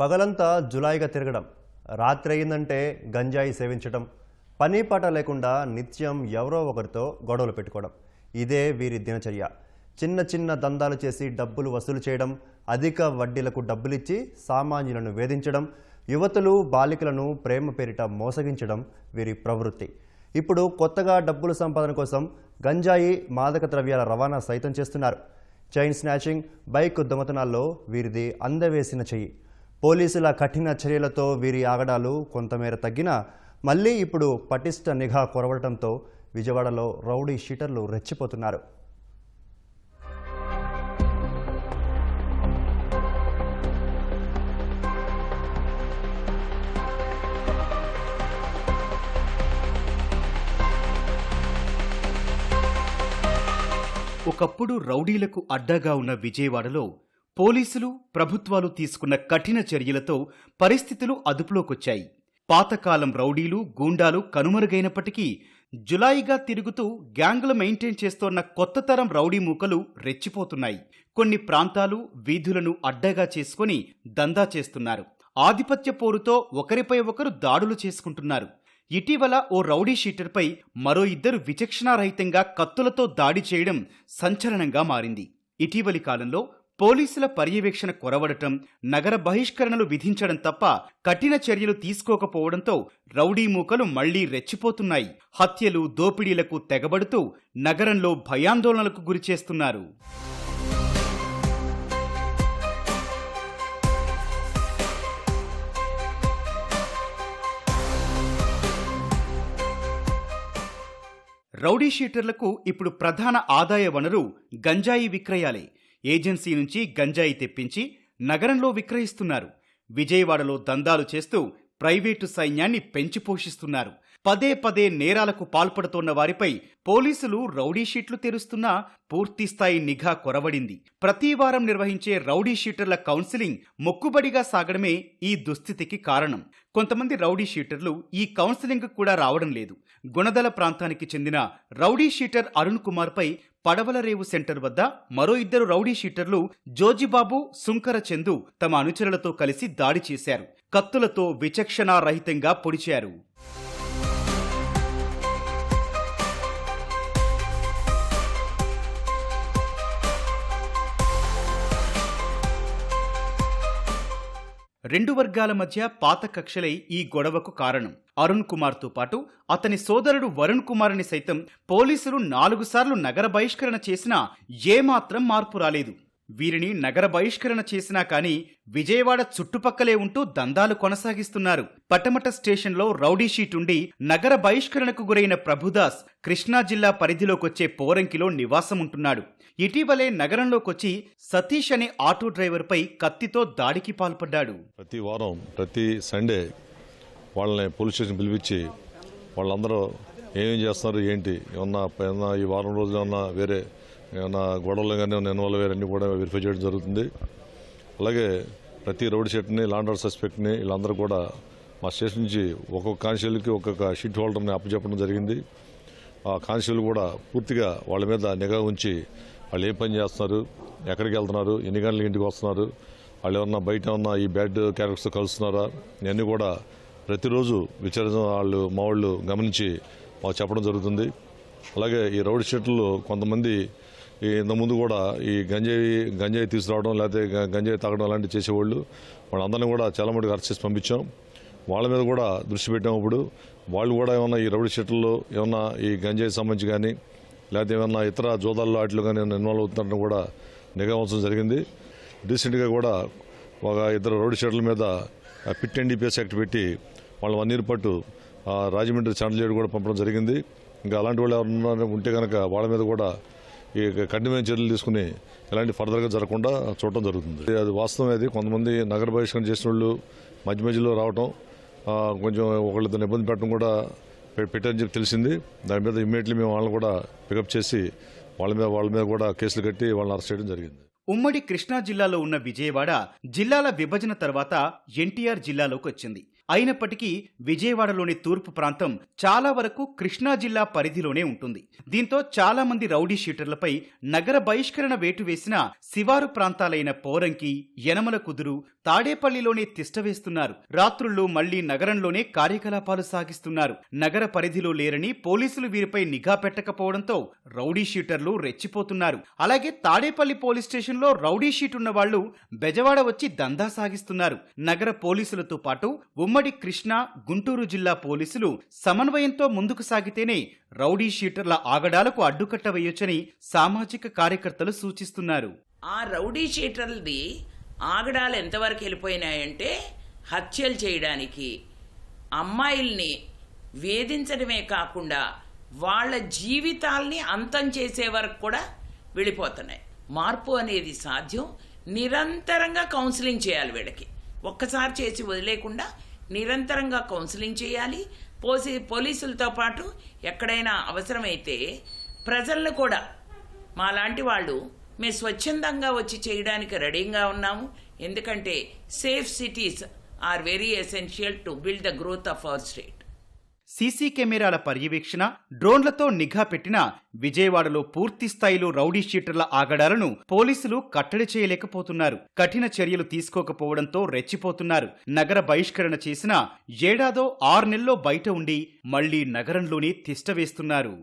పగలంతా జులాయిగా తిరగడం రాత్రి అయిందంటే గంజాయి సేవించడం పని పాట లేకుండా నిత్యం ఎవరో ఒకరితో గొడవలు పెట్టుకోవడం. ఇదే వీరి దినచర్య. చిన్న చిన్న దందాలు చేసి డబ్బులు వసూలు చేయడం అధిక వడ్డీలకు డబ్బులిచ్చి సామాన్యులను వేధించడం యువతులు బాలికలను ప్రేమ పేరిట మోసగించడం వీరి ప్రవృత్తి. ఇప్పుడు కొత్తగా డబ్బులు సంపాదన కోసం గంజాయి మాదక ద్రవ్యాల రవాణా సైతం చేస్తున్నారు. చైన్ స్నాచింగ్ బైక్ దొంగతనాల్లో వీరిది అందవేసిన చెయ్యి. పోలీసుల కఠిన చర్యలతో వీరి ఆగడాలు కొంతమేర తగ్గినా మళ్ళీ ఇప్పుడు పటిష్ట నిఘా కొరవడంతో విజయవాడలో రౌడీ షీటర్లు రెచ్చిపోతున్నారు. ఒకప్పుడు రౌడీలకు అడ్డాగా ఉన్న విజయవాడలో పోలీసులు ప్రభుత్వాలు తీసుకున్న కఠిన చర్యలతో పరిస్థితులు అదుపులోకొచ్చాయి. పాతకాలం రౌడీలు గూండాలు కనుమరుగైనప్పటికీ జులాయిగా తిరుగుతూ గ్యాంగులు మెయింటైన్ చేస్తోన్న కొత్త తరం రౌడీ మూకలు రెచ్చిపోతున్నాయి. కొన్ని ప్రాంతాలు వీధులను అడ్డగా చేసుకొని దందా చేస్తున్నారు. ఆధిపత్య పోరుతో ఒకరిపై ఒకరు దాడులు చేసుకుంటున్నారు. ఇటీవల ఓ రౌడీ షీటర్పై మరో ఇద్దరు విచక్షణారహితంగా కత్తులతో దాడి చేయడం సంచలనంగా మారింది. ఇటీవలి కాలంలో పోలీసుల పర్యవేక్షణ కొరవడటం నగర బహిష్కరణలు విధించడం తప్ప కఠిన చర్యలు తీసుకోకపోవడంతో రౌడీ మూకలు మళ్ళీ రెచ్చిపోతున్నాయి. హత్యలు దోపిడీలకు తెగబడుతూ నగరంలో భయాందోళనలకు గురిచేస్తున్నారు రౌడీ షీటర్లకు ఇప్పుడు ప్రధాన ఆదాయ వనరు గంజాయి విక్రయాలే. ఏజెన్సీ నుంచి గంజాయి తెప్పించి నగరంలో విక్రయిస్తున్నారు. విజయవాడలో దందాలు చేస్తూ ప్రైవేటు సైన్యాన్ని పెంచి పోషిస్తున్నారు. పదే పదే నేరాలకు పాల్పడుతోన్న వారిపై పోలీసులు రౌడీ షీట్లు తెరుస్తున్నా పూర్తిస్థాయి నిఘా కొరవడింది. ప్రతి వారం నిర్వహించే రౌడీ షీటర్ల కౌన్సిలింగ్ మొక్కుబడిగా సాగడమే ఈ దుస్థితికి కారణం. కొంతమంది రౌడీ షీటర్లు ఈ కౌన్సిలింగ్ కూడా రావడం లేదు. గుణదల ప్రాంతానికి చెందిన రౌడీ షీటర్ అరుణ్ కుమార్పై పడవల పడవలరేవు సెంటర్ వద్ద మరో ఇద్దరు రౌడీ షీటర్లు జోజిబాబు సుంకర చందు తమ అనుచరులతో కలిసి దాడి చేశారు. కత్తులతో విచక్షణారహితంగా పొడిచారు. రెండు వర్గాల మధ్య పాత కక్షలై ఈ గొడవకు కారణం. అరుణ్ కుమార్తో పాటు అతని సోదరుడు వరుణ్ కుమార్ని సైతం పోలీసులు నాలుగు సార్లు నగర బహిష్కరణ చేసినా ఏమాత్రం మార్పు రాలేదు. వీరిని నగర బహిష్కరణ చేసినా కానీ విజయవాడ చుట్టుపక్కలే ఉంటూ దందాలు కొనసాగిస్తున్నారు. పటమట స్టేషన్లో రౌడీ షీట్ ఉండి నగర బహిష్కరణకు గురైన ప్రభుదాస్ కృష్ణా జిల్లా పరిధిలోకొచ్చే పోరంకిలో నివాసం ఉంటున్నాడు ఇటీవలే నగరంలోకొచ్చి సతీష్ అనే ఆటో డ్రైవర్పై కత్తితో దాడికి పాల్పడ్డాడు. ప్రతి వారం ప్రతి సండే వాళ్ళని పోలీస్ స్టేషన్ పిలిపించి వాళ్ళందరూ ఏమేం చేస్తున్నారు ఏంటి ఏమన్నా ఏమన్నా ఈ వారం రోజులు ఏమన్నా వేరే ఏమన్నా గొడవలు కానీ ఏమన్నా ఇన్వాల్వ్ అయ్యారని కూడా వెరిఫై చేయడం జరుగుతుంది. అలాగే ప్రతి రోడ్ షీట్ని లాండర్ సస్పెక్ట్ని వీళ్ళందరూ కూడా మా స్టేషన్ నుంచి ఒక్కొక్క కానిస్టేబుల్కి ఒక్కొక్క షీట్ హోల్డర్ని అప్పచెప్పడం జరిగింది. ఆ కానిస్టేబుల్ కూడా పూర్తిగా వాళ్ళ మీద నిఘా ఉంచి వాళ్ళు ఏ పని చేస్తున్నారు? ఎక్కడికి వెళ్తున్నారు? ఎన్ని గంటలకు ఇంటికి వస్తున్నారు? వాళ్ళు ఏమన్నా బయట ఏమన్నా ఈ బ్యాడ్ క్యారెక్టర్స్ కలుస్తున్నారా? ఇవన్నీ కూడా ప్రతిరోజు విచారించిన వాళ్ళు మా వాళ్ళు గమనించి మాకు చెప్పడం జరుగుతుంది. అలాగే ఈ రౌడ్ షీట్లు కొంతమంది ఈ ఇంతకుముందు కూడా ఈ గంజాయి గంజాయి తీసుకురావడం లేకపోతే గంజాయి తాగడం అలాంటివి చేసేవాళ్ళు. వాళ్ళందరినీ కూడా చాలా మటుకు అరెస్ట్ చేసి పంపించాం. వాళ్ళ మీద కూడా దృష్టి పెట్టాం ఇప్పుడు. వాళ్ళు కూడా ఏమన్నా ఈ రౌడీ షీట్లలో ఏమన్నా ఈ గంజాయి సంబంధించి కానీ లేకపోతే ఏమన్నా ఇతర జోదాల్లో వాటిలో కానీ ఇన్వాల్వ్ అవుతున్నట్టు కూడా నిఘా ఉంచడం జరిగింది. రీసెంట్గా కూడా ఒక ఇద్దరు రోడ్డు షెడ్ల మీద ఆ పిట్ ఎన్డీపీఎస్ యాక్ట్ పెట్టి వాళ్ళు వన్ ఇయర్ పాటు రాజమండ్రి చండల జైలు కూడా పంపడం జరిగింది. ఇంకా అలాంటి వాళ్ళు ఎవరన్నా ఉంటే కనుక వాళ్ళ మీద కూడా ఈ కఠినమైన చర్యలు తీసుకుని ఎలాంటి ఫర్దర్గా జరగకుండా చూడటం జరుగుతుంది. అది వాస్తవం అది. కొంతమంది నగర బహిష్కరణ చేసిన వాళ్ళు మధ్య మధ్యలో రావటం కొంచెం ఒకళ్ళతో ఇబ్బంది పెట్టడం కూడా పెట్టని పెట్టారని చెప్పి తెలిసింది. దాని మీద ఇమ్మీడియట్లీ మేము వాళ్ళని కూడా పికప్ చేసి వాళ్ళ మీద వాళ్ళ మీద కూడా కేసులు కట్టి వాళ్ళని అరెస్ట్ చేయడం జరిగింది. ఉమ్మడి కృష్ణా జిల్లాలో ఉన్న విజయవాడ జిల్లాల విభజన తర్వాత ఎన్టీఆర్ జిల్లాలోకి వచ్చింది. అయినప్పటికీ విజయవాడలోని తూర్పు ప్రాంతం చాలా వరకు కృష్ణా జిల్లా పరిధిలోనే ఉంటుంది. దీంతో చాలా మంది రౌడీ షీటర్లపై నగర బహిష్కరణ వేటు వేసిన శివారు ప్రాంతాలైన పోరంకి యనమల కుదురు తాడేపల్లిలోనే తిష్టవేస్తున్నారు రాత్రుళ్ళు మళ్ళీ నగరంలోనే కార్యకలాపాలు సాగిస్తున్నారు. నగర పరిధిలో లేరని పోలీసులు వీరిపై నిఘా పెట్టకపోవడంతో రౌడీ షీటర్లు రెచ్చిపోతున్నారు. అలాగే తాడేపల్లి పోలీస్ స్టేషన్లో రౌడీ షీట్ ఉన్న వాళ్ళు బెజవాడ వచ్చి దందా సాగిస్తున్నారు. నగర పోలీసులతో పాటు ఉమ్మడి కృష్ణా గుంటూరు జిల్లా పోలీసులు సమన్వయంతో ముందుకు సాగితేనే రౌడీ షీటర్ల ఆగడాలకు అడ్డుకట్ట వేయొచ్చని సామాజిక కార్యకర్తలు సూచిస్తున్నారు. ఆ రౌడీ షీటర్లది ఆగడాలు ఎంతవరకు వెళ్ళిపోయినాయంటే హత్యలు చేయడానికి అమ్మాయిల్ని వేధించడమే కాకుండా వాళ్ళ జీవితాల్ని అంతం చేసే వరకు కూడా వెళ్ళిపోతున్నాయి. మార్పు అనేది సాధ్యం. నిరంతరంగా కౌన్సిలింగ్ చేయాలి వీళ్ళకి. ఒక్కసారి చేసి వదిలేకుండా నిరంతరంగా కౌన్సిలింగ్ చేయాలి. పోసి పోలీసులతో పాటు ఎక్కడైనా అవసరమైతే ప్రజలను కూడా మాలాంటి వాళ్ళు మేము స్వచ్ఛందంగా వచ్చి చేయడానికి రెడీగా ఉన్నాము. ఎందుకంటే safe cities are very essential to build the growth of our state. CC కెమెరాల పర్యవేక్షణ డ్రోన్లతో నిఘా పెట్టిన విజయవాడలో పూర్తి స్థాయిలో రౌడీ షీటర్ల ఆగడాలను పోలీసులు కట్టడి చేయలేకపోతున్నారు. కఠిన చర్యలు తీసుకోకపోవడంతో రెచ్చిపోతున్నారు. నగర బహిష్కరణ చేసిన ఏడాదో ఆరు నెలల్లో బయట ఉండి మళ్ళీ నగరంలోనే తిష్టవేస్తున్నారు